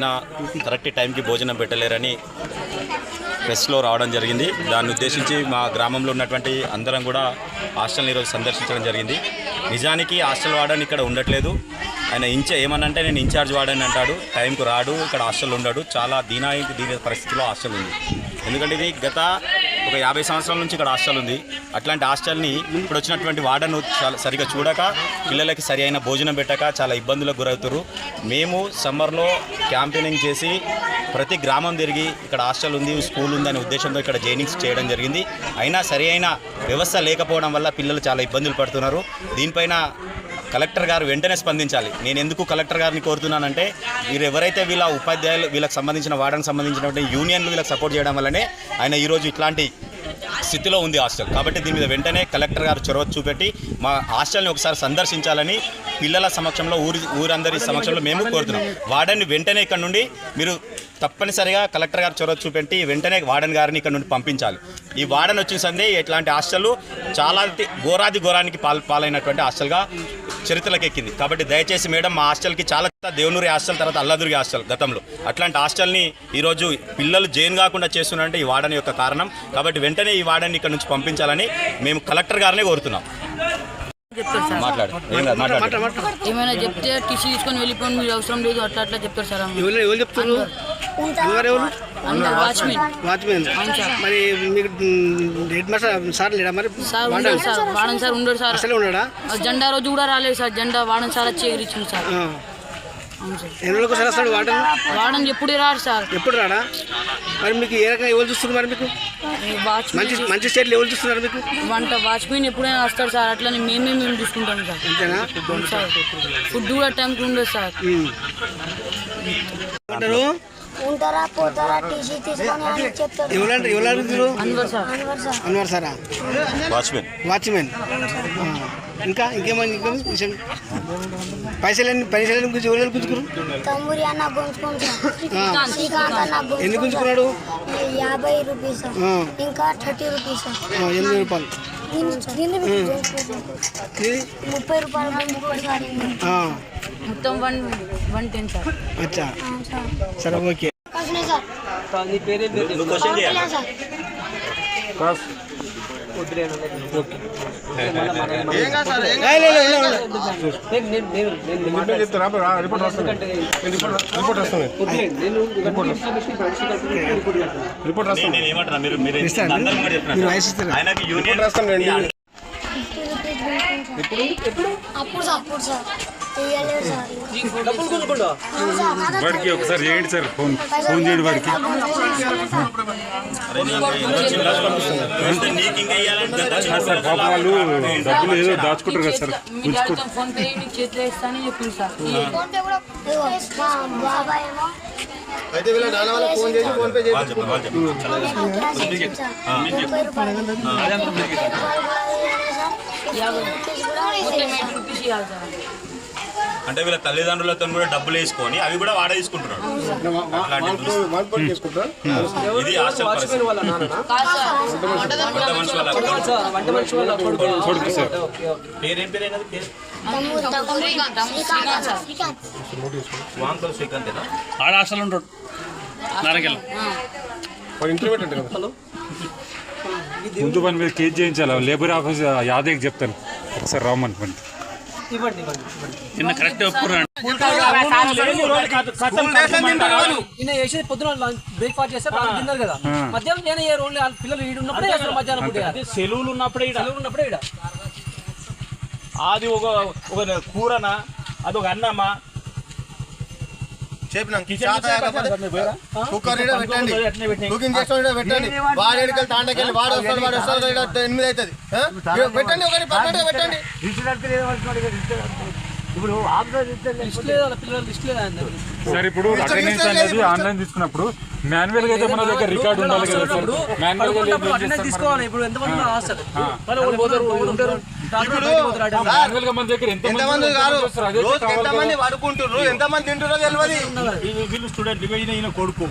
నిన్న కరెక్ట్ టైంకి భోజనం పెట్టలేరని ప్రెస్లో రావడం జరిగింది. దాన్ని ఉద్దేశించి మా గ్రామంలో ఉన్నటువంటి అందరం కూడా హాస్టల్ని ఈరోజు సందర్శించడం జరిగింది. నిజానికి హాస్టల్ వాడని ఇక్కడ ఉండట్లేదు. ఆయన ఇంచ ఏమనంటే నేను ఇన్ఛార్జ్ వాడని అంటాడు. టైంకు రాడు ఇక్కడ హాస్టల్ ఉండడు. చాలా దీనాయి దీని పరిస్థితిలో హాస్టల్ ఉంది. ఎందుకంటే ఇది గత ఒక యాభై సంవత్సరాల నుంచి ఇక్కడ హాస్టల్ ఉంది. అట్లాంటి హాస్టల్ని ఇప్పుడు వచ్చినటువంటి వార్డన్ చాలా సరిగా చూడక పిల్లలకి సరి అయిన భోజనం పెట్టక చాలా ఇబ్బందులకు గురవుతారు మేము సమ్మర్లో క్యాంపెయినింగ్ చేసి ప్రతి గ్రామం తిరిగి ఇక్కడ హాస్టల్ ఉంది స్కూల్ ఉంది అనే ఉద్దేశంతో ఇక్కడ జైనింగ్స్ చేయడం జరిగింది. అయినా సరి అయిన వ్యవస్థ లేకపోవడం వల్ల పిల్లలు చాలా ఇబ్బందులు పడుతున్నారు. దీనిపైన కలెక్టర్ గారు వెంటనే స్పందించాలి. నేను ఎందుకు కలెక్టర్ గారిని కోరుతున్నానంటే మీరు ఎవరైతే వీళ్ళ ఉపాధ్యాయులు వీళ్ళకి సంబంధించిన వార్డన్కి సంబంధించినటువంటి యూనియన్లు వీళ్ళకి సపోర్ట్ చేయడం వల్లనే ఆయన ఈరోజు ఇట్లాంటి స్థితిలో ఉంది హాస్టల్. కాబట్టి దీని మీద వెంటనే కలెక్టర్ గారు చొరవ చూపెట్టి మా హాస్టల్ని ఒకసారి సందర్శించాలని పిల్లల సమక్షంలో ఊరి ఊరందరి సమక్షంలో మేము కోరుతున్నాం. వార్డెన్ వెంటనే ఇక్కడ నుండి మీరు తప్పనిసరిగా కలెక్టర్ గారు చొరవ చూపెట్టి వెంటనే వార్డెన్ గారిని ఇక్కడ నుండి పంపించాలి. ఈ వార్డెన్ వచ్చిన సందే ఇట్లాంటి హాస్టల్ చాలా ఘోరాది ఘోరానికి పాల్ పాలైనటువంటి హాస్టల్గా చరిత్రలోకి ఎక్కింది కాబట్టి దయచేసి మేడం మా హాస్టల్కి చాలా దేవనూరి హాస్టల్ తర్వాత అల్లదుర్గి హాస్టల్ గతంలో. అట్లాంటి హాస్టల్ని ఈరోజు పిల్లలు జైన్ కాకుండా చేస్తున్నారంటే ఈ వార్డెన్ యొక్క కారణం. కాబట్టి వెంటనే ఈ వార్డెన్ ఇక్కడ నుంచి పంపించాలని మేము కలెక్టర్ గారినే కోరుతున్నాం. చెప్తారు సార్. మాట్లాడు. ఏమైనా చెప్తే టీసీ తీసుకొని వెళ్ళిపోండి మీరు అవసరం లేదు అట్లా అట్లా చెప్తారు సార్. చెప్తారు వాచ్మెన్ వాచ్మెన్ సార్. మరి మీకు హెడ్ మాస్టర్ సార్ లేడా మరి? సార్ ఉండడు సార్ వాడన్ సార్ ఉండడు సార్. అసలే ఆ జెండా రోజు కూడా రాలేదు సార్ జెండా వాడన్ సార్ వచ్చి ఎగిరిచ్చింది సార్. సార్. ఎన్ని రోజులకు ఒకసారి వస్తాడు వాటర్ వాడన్ ఎప్పుడే రాడు సార్. ఎప్పుడు రాడా? మరి మీకు ఏ రకంగా ఎవరు చూస్తున్నారు మరి మీకు? మంచి మంచి స్టేట్లు ఎవరు చూస్తున్నారు మీకు? వంట వాచ్మెన్ ఎప్పుడైనా వస్తాడు సార్ అట్లనే మేమే మేము చూసుకుంటాం సార్. అంతేనా? సార్. ఫుడ్ కూడా టైంకి ఉండదు సార్. అంటారు ఉంటారా పోతారా టీసీ తీసుకొని అని చెప్తారు. ఎవరంటే ఎవరు అన్వర్ సార్. అన్వర్ సార్. అన్వర్ సారా? వాచ్మెన్. వాచ్మెన్. ఇంకా ఇంకేమని ఇంకా విషయం పైసలు పైసలు గురించి ఎవరు గుంజుకురు తమ్మురి అన్న శ్రీకాంత్. అన్న ఎన్ని గుంజుకున్నాడు. యాభై రూపీస్. ఇంకా థర్టీ రూపీస్ ఎనిమిది రూపాయలు. ముప్పై రూపాయలు మొత్తం వన్ వన్ టెన్ సార్. అచ్చా. సరే ఓకే. కసినే సార్ క్వశ్చన్ చేయాలి రూపీస్ గుంజుకోండి సార్ అప్పుడు సార్ అప్పుడు సార్. వాడికి ఒకసారి చేయండి సార్ ఫోన్. ఫోన్ చేయండి వాడికి. సార్ పాపం వాళ్ళు డబ్బులు ఏదో దాచుకుంటారు కదా సార్. ఫోన్ పే అయితే వీళ్ళ నాన్న ఫోన్ చేసి ఫోన్. యాభై రూపీస్ ఇవ్వాలి సార్. అంటే వీళ్ళ తల్లిదండ్రులతో కూడా డబ్బులు వేసుకొని అవి కూడా వాడే తీసుకుంటున్నాడు. అట్లాంటి దుస్థితి. ఇది హాస్టల్ పరిస్థితి. పేరేం పేరు? శ్రీకాంతేనా? ఆడ హాస్టల్ ఉంటాడు నారకెళ్ళ ముందు పని మీద కేజ్ చేయించాలి. లేబర్ ఆఫీస్ యాదయ్యకి చెప్తాను. ఒకసారి రామనుకోండి నిన్న కరెక్ట్ నిన్న చేసేది పొద్దున బ్రేక్ఫాస్ట్ చేస్తే బాగా తిన్నారు కదా. మధ్యాహ్నం నేను ఏ రోజు పిల్లలు ఈడు ఉన్నప్పుడే చేస్తారు మధ్యాహ్నం పూట సెలవులు ఉన్నప్పుడే ఈడ. సెలవు ఉన్నప్పుడే ఈడ. అది ఒక ఒక కూరనా? అది ఒక అన్నమా? కుక్కర్ పెట్టండి. కుకింగ్ చేస్తాం పెట్టండి. వాడు ఎడికెళ్ళి తాండకెళ్ళి వాడు వస్తాడు వాడు వస్తాడు ఎనిమిది అవుతుంది. పెట్టండి ఒకటి పెట్టండి. అందరికీ? సార్ ఇప్పుడు అటెండెన్స్ అనేది ఆన్లైన్ తీసుకున్నప్పుడు మాన్యువల్గా అయితే మన దగ్గర రికార్డు ఉండాలి కదా సార్. మాన్యువల్గా ఇప్పుడు తీసుకోవాలి. ఇప్పుడు ఎంతమంది మన దగ్గర ఎంత ఎంతమంది కాదు ఎంతమంది పడుకుంటుర్రు ఎంతమంది తింటుర్రో తెలియదు. వీళ్ళు- వీళ్ళు స్టూడెంట్ ఇక ఈయన ఈయన కొడుకు.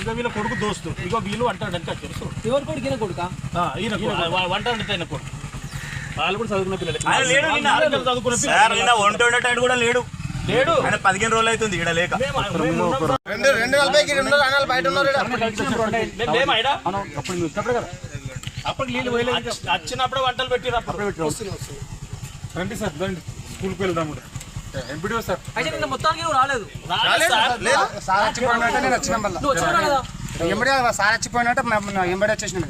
ఇక వీళ్ళ కొడుకు దోస్తు. ఇక వీళ్ళు అంటాడు అంటే తెలుసు. ఎవరు కొడుకు ఈయన కొడుకా? ఆ, ఈయన వంట అంటే ఆయన కొడుకు. వాళ్ళు కూడా చదువుకున్న పిల్లలే. చదువుకున్న ఒంటి ఉండేటాడు కూడా లేడు. లేడు. ఆయన పదిహేను రోజులు అవుతుంది ఇక్కడ లేక. రెండు రెండు నలభైకి రెండు వందల బయట ఉన్నారు? అప్పుడు నీళ్ళు పోయలేదు వచ్చినప్పుడు వంటలు పెట్టిరు అప్పుడు. రండి సార్ రండి. స్కూల్కి వెళ్దాం ఎంపీడీ సార్. అయితే నిన్న మొత్తానికి రాలేదు. రాలేదు సార్. నేను వచ్చిన మళ్ళీ ఎంబడే సార్ వచ్చిపోయినట్టే ఎంబడే వచ్చేసిన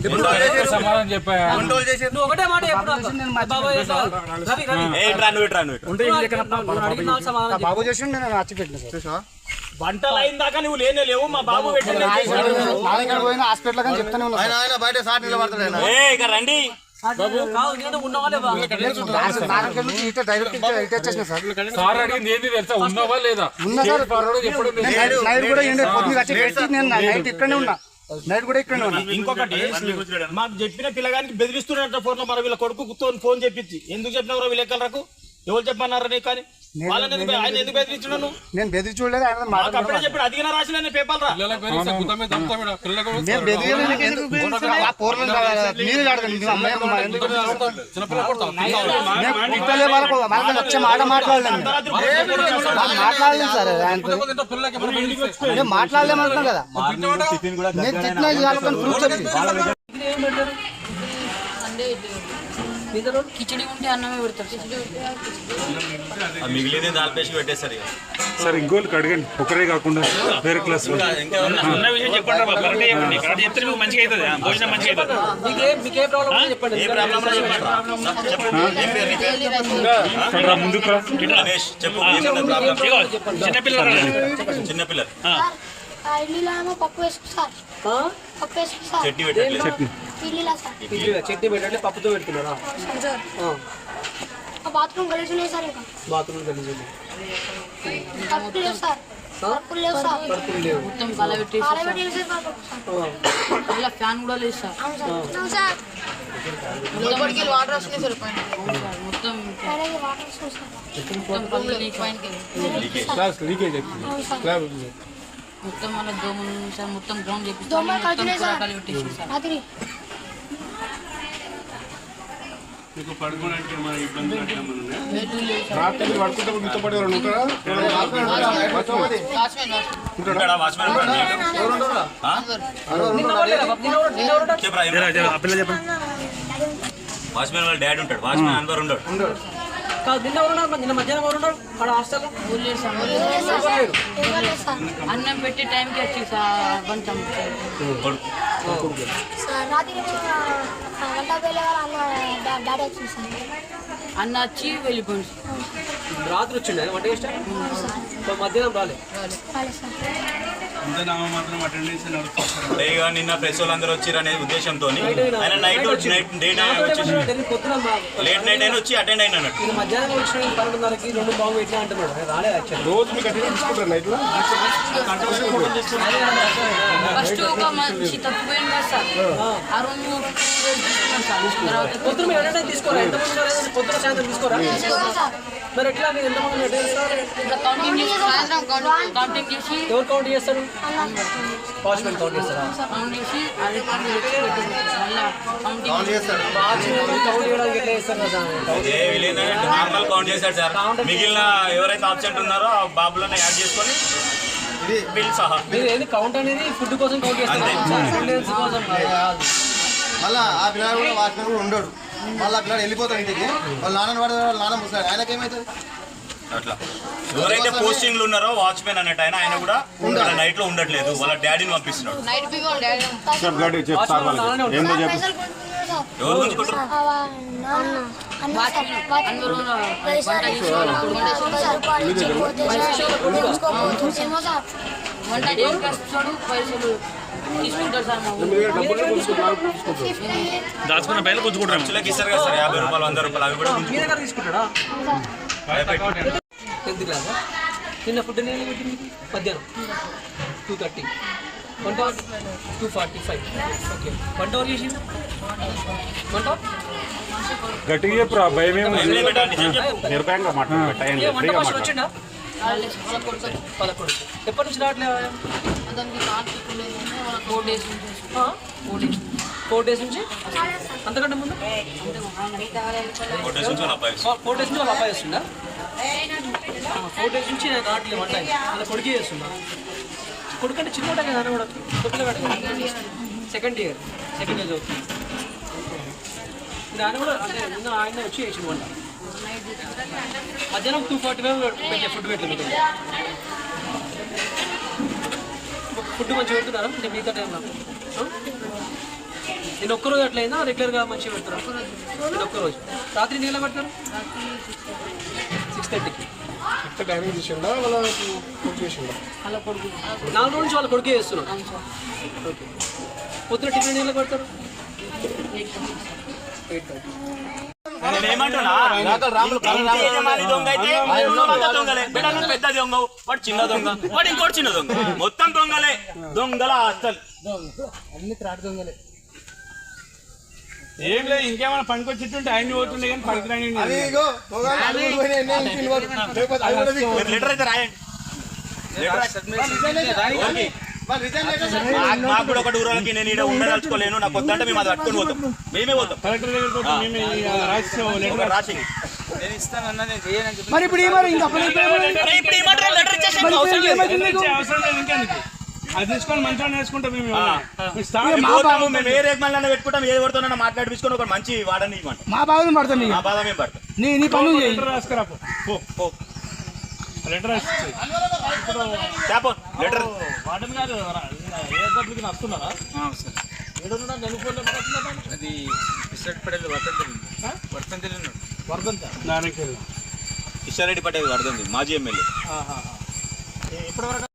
సమాధానం చెప్పా రెండు రోజులు చేసి నువ్వు ఒకటే మాట ఎప్పుడు బాబాయ్ రవి రవి. ఏ ఇట్రా నువ్వు ఇట్రా నువ్వు ఇట్రా. నువ్వు అడిగిన దానికి సమాధానం చెప్పు. బాబు చేసి నేను వచ్చి పెట్టిన సార్. వంటలు అయిన దాకా నువ్వు లేనే లేవు మా బాబు పెట్టిన పోయిన హాస్పిటల్ కానీ చెప్తానే ఉన్నా బయట సార్ నిలబడతాడు ఆయన. ఏ ఇక రండి. సార్. అడిగింది ఏంది తెలుసా? ఉన్నావా లేదా? నైట్ కూడా ఏంటి పొద్దున వచ్చి పెట్టి నేను నైట్ ఇక్కడనే ఉన్నా. నైట్ కూడా ఇక్కడనే ఉన్నా. ఇంకొకటి మాకు చెప్పిన పిల్లగానికి బెదిరిస్తున్నట్టు ఫోన్లో మరి వీళ్ళ కొడుకు ఫోన్ చెప్పించి ఎందుకు చెప్పినవరా వీళ్ళు ఎక్కలకు ఎవరు చెప్పన్నారా నీకు కానీ వాళ్ళని ఎందుకు ఆయన ఎందుకు బెదిరించిన నువ్వు నేను బెదిరి చూడలేదు ఆయన మాకు అప్పుడే మాట్లాడుతున్నాను చెప్పాడు అదిగిన రాసిన పేపర్ రా. నేను బెదిరి ఆ పూర్వం మీరు అడగండి మీ అమ్మాయి అమ్మ ఎందుకు నేను పిట్టలే వాళ్ళకు వాళ్ళకి వచ్చే మాట మాట్లాడలేను. నేను. వాళ్ళు మాట్లాడలేను సార్ ఆయనతో. నేను మాట్లాడలేమంటున్నాను కదా. నేను తిట్టిన వాళ్ళకి ప్రూఫ్ చెప్పి. సండే మిగతా రోజు కిచడి ఉంటే అన్నమే పెడతారు ఆ మిగిలింది దాల్పేసి పెట్టేస్తారు ఇక. సార్ ఇంకోళ్ళకి అడగండి ఒకరే కాకుండా వేరే క్లాస్ ఉన్న విషయం చెప్పండి రా, కరెక్ట్ చెప్పండి. కరెక్ట్ చెప్తే మీకు మంచిగా అవుతుంది. ఆ, భోజనం మంచిగా అవుతుంది. మీకే మీకే ప్రాబ్లం ఉందో చెప్పండి. ఏ ప్రాబ్లం రా చెప్పండి రా. చెప్పు ఏం పేరు నీ పేరు? రా. ముందుకు రా. గణేష్ చెప్పు ప్రాబ్లం ఆ ఇల్లులో ఏమో పప్పు వేసుకు సార్ ఆ? పప్పు వేసుకు సార్ చెట్టి పెట్టట్లేదు ఇల్లులో సార్ ఇడ్లీలా చట్నీ పెట్టండి పప్పుతో పెడుతున్నారా? సార్ ఆ, ఆ బాత్రూమ్ గలీజ్ ఉన్నాయి సార్ ఇంకా. బాత్రూమ్ కలిసి కప్పులు లేవు సార్. కప్పులు లేవు సార్. పడుకుని లేవు. మొత్తం కల పెట్టేసి కాలే పెట్టి వేసేది సార్ పప్పు సార్ ఆ, మళ్ళీ ఫ్యాన్ కూడా లేదు సార్. అవును సార్. అవును సార్. మొత్తం వాటర్ వస్తుంది సార్ పైన అవును. సార్ మొత్తం పైన వాటర్ వస్తుంది సార్. మొత్తం పనులు పైనకి అవును సార్. మొత్తం దోమలు ఉన్నాయి సార్ మొత్తం గ్రౌండ్ చేపిస్తాం మొత్తం. కూరగాయలు పెట్టేసి సార్. వాచ్మెన్ ఎవరు ఉంటారు? వాళ్ళ డాడీ ఉంటాడు. వాచ్మెన్ అందరు ఉండడు. కాదు నిన్న ఎవరు ఉన్నారు? నిన్న మధ్యాహ్నం ఎవరు ఉన్నారు? ఆడ హాస్టల్లో? అన్నం పెట్టే టైంకి వచ్చి సార్ కొంచెం అన్న వచ్చి వెళ్ళిపోయింది. రాత్రి వచ్చిండే? వంట చేస్తా మధ్యాహ్నం రాలే. రాలేదు నిన్న ప్రెస్ వాళ్ళందరూ వచ్చిర్రు అనే ఉద్దేశంతో ఆయన నైట్ నైట్ డే వచ్చి. నేను పొద్దున మా- లేట్ నైట్ అయినా వచ్చి అటెండ్ అయినా ఫస్ట్ ఒక మనిషి తప్పిపోయింది కదా సార్? ఆ. రోజు పొద్దున మీరు తీసుకోరా? ఎంతమంది ఉన్నారు? పొద్దున సాయంత్రం తీసుకోరా? తీసుకోవాలి సార్? మరి ఎట్లా? మీరు ఎంతమంది చేసి సాయంత్రం కౌంటింగ్ కౌంటింగ్ చేసి ఎవరు కౌంట్ చేస్తారు? కౌంట్ చేస్తారా? చేసి అది చేయడానికి ఎట్లా చేస్తారు నార్మల్ కౌంట్ చేశాడు సార్. మిగిలిన ఎవరైతే ఆబ్సెంట్ ఉన్నారో ఆ బాబులను యాడ్ చేసుకొని బిల్ సహా. మీరు ఏంది కౌంట్ అనేది ఫుడ్ కోసం కౌంట్ చేస్తారు? కోసం. మళ్ళా ఆ పిల్లలు కూడా వాచ్మెన్ కూడా ఉండడు. మళ్ళీ ఆ పిల్లలు వెళ్ళిపోతాడు ఇంటికి. వాళ్ళ నాన్న పడతాడు వాళ్ళ నాన్న ముసలాడు. ఆయనకి ఏమవుతుంది అట్లా. ఎవరైతే పోస్టింగ్లు ఉన్నారో వాచ్మెన్ అన్నట్టు ఆయన ఆయన కూడా నైట్లో ఉండట్లేదు. వాళ్ళ డాడీని పంపిస్తున్నాడు. ఎవరు గుంజుకుంటారు దాచుకున్న బయలు గుంజుకుంటాం ఖర్చులకు ఇస్తారు కదా సార్ యాభై రూపాయలు వంద రూపాయలు అవి కూడా గుంజుకుంటారు టెన్త్ క్లాస్ నిన్న ఫుడ్ నేను పెట్టింది? మధ్యాహ్నం. Two thirty one hour two forty five okay. One hour చేసింది? వన్ అవర్ గట్టిగా చెప్పురా భయం ఏమి ఏం లేదు పెట్టండి, చెప్పు. నిర్భయంగా మాట్లాడండి ఏ వంట మాస్టర్ వచ్చిండా వాళ్ళకి వాళ్ళ కొడుకు పదకొండు. ఎప్పటి నుంచి రావట్లేదు దానికి కార్తీక్ వాళ్ళ ఫోర్ డేస్ నుంచి ఫోర్ డేస్ ఫోర్ డేస్ నుంచి? అంతకంటే ముందు? ఫోర్ డేస్ నుంచి వాళ్ళ అబ్బాయి వస్తుందా ఫోర్ డేస్ నుంచి నేను రావట్లేదు వంట అలా కొడుకు చేస్తున్నా కొడుకు అంటే చిన్న కదా కూడా కొడుకులు సెకండ్ ఇయర్ సెకండ్ ఇయర్ చదువుతుంది. ఆయన కూడా అంటే నిన్న ఆయన వచ్చి చేసిన వంట. మధ్యాహ్నం టూ ఫార్టీ ఫైవ్ పెట్టే ఫుడ్ పెట్టలేదు ఫుడ్ మంచిగా పెడుతున్నారా? అంటే మిగతా టైంలో? నేను ఒక్కరోజు అట్లయిందా? రెగ్యులర్గా మంచిగా పెడతారా? నేను ఒక్కరోజు. రాత్రి నీళ్ళ పెడతారు? సిక్స్ థర్టీకి. అలా కొడుకు నాలుగు రోజుల నుంచి వాళ్ళ కొడుకే చేస్తున్నాం ఓకే. పొద్దున టిఫిన్ నీళ్ళ పెడతారు? ఎయిట్ థర్టీ దొంగలే. పెద్ద దొంగ వాడు చిన్న దొంగ. వాడు ఇంకోటి చిన్న దొంగ. మొత్తం దొంగలే. దొంగల హాస్టల్ ఏం లేదు ఇంకేమైనా పనికొచ్చిట్టుంటే ఆయన పోతుండే కానీ. మీరు లెటర్ అయితే రాయండి? మరి మాకు- కూడా ఒకటి ఊరాలకి నేను ఇక్కడ ఉండదలుచుకోలేను. నాకు వద్దంటే మేము అది పట్టుకొని పోతాం. మేమే పోతాం. కలెక్టర్ రాసి మరి ఇప్పుడు ఇంకా అది తీసుకొని మంచిగా నేర్చుకుంటాం మేము ఏ పెట్టుకుంటాం ఏ ఎవరితోనైనా మాట్లాడిపించుకొని ఒక మంచి వాడని ఇవ్వండి. మా బాధ పడతాం ఆ ఇక బాధ మేము పడతాం నీ నీ పనులు చేయి. లెటర్ రాసుకురా పో. పో పో. లెటర్ రాసి ఇచ్చేయ్. చెప్పు లెటర్. వార్డెన్ గారు రా- ఏ సబ్జెక్ట్ వస్తున్నారా ఏడున్నా నెలకొండ అది విశాఖపడేది వర్తంతి వర్ధంత దానికి కిషన్ రెడ్డి పటేల్ అర్థం మాజీ ఎమ్మెల్యే. ఇప్పటివరకు